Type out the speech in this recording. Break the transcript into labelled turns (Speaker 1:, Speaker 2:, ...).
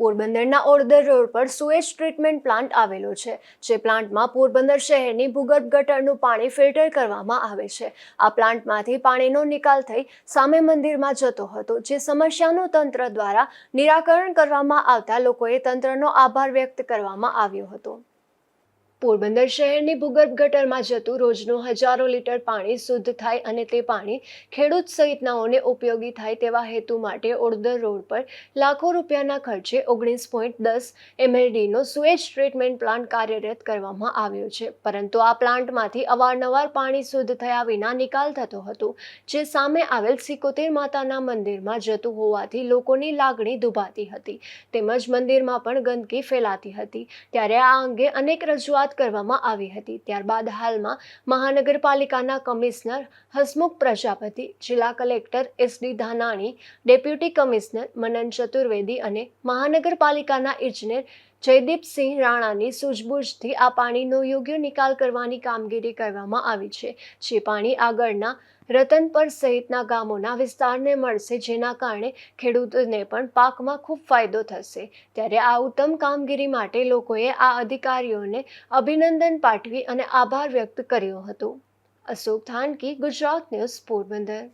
Speaker 1: પોરબંદરના ઓડદર રોડ પર sewage treatment plant આવેલો છે, જે પ્લાન્ટમાં પોરબંદર શહેરની ભૂગર્ભ ગટરનું પાણી ફિલ્ટર કરવામાં આવે છે. આ પ્લાન્ટમાંથી પાણીનો નિકાલ થઈ સામે મંદિરમાં જતો હતો, જે સમસ્યાનું તંત્ર દ્વારા નિરાકરણ કરવામાં આવતા લોકોએ તંત્રનો આભાર વ્યક્ત કરવામાં આવ્યો હતો. પોરબંદર શહેરની ભૂગર્ભ ગટરમાં જતું રોજનું હજારો લીટર પાણી શુદ્ધ થાય અને તે પાણી ખેડૂત સહિતનાઓને ઉપયોગી થાય તેવા હેતુ માટે ઓડદર રોડ પર લાખો રૂપિયાના ખર્ચે ઓગણીસ પોઈન્ટ દસ એમએલડીનો સુએજ ટ્રીટમેન્ટ પ્લાન્ટ કાર્યરત કરવામાં આવ્યો છે. પરંતુ આ પ્લાન્ટમાંથી અવારનવાર પાણી શુદ્ધ થયા વિના નિકાલ થતો હતો, જે સામે આવેલ સિકોતેર માતાના મંદિરમાં જતું હોવાથી લોકોની લાગણી દુભાતી હતી. તેમજ મંદિરમાં પણ ગંદકી ફેલાતી હતી. ત્યારે આ અંગે અનેક રજૂઆત કરવામાં આવી હતી. ત્યારબાદ હાલમાં મહાનગરપાલિકાના કમિશનર હસમુખ પ્રજાપતિ, જિલ્લા collector S D Dhanani, deputy commissioner Manan Chaturvedi અને મહાનગરપાલિકાના ઇજનેર જયદીપસિંહ રાણાની સૂઝબૂઝથી આ પાણીનો યોગ્ય નિકાલ કરવાની કામગીરી કરવામાં આવી છે. જે પાણી આગળના રતનપર સહિતના ગામોના વિસ્તારને મળશે, જેના કારણે ખેડૂતોને પણ પાકમાં ખૂબ ફાયદો થશે. ત્યારે આ ઉત્તમ કામગીરી માટે લોકોએ આ અધિકારીઓને અભિનંદન પાઠવી અને આભાર વ્યક્ત કર્યો હતો. અશોક થાનકી, ગુજરાત ન્યૂઝ પોરબંદર.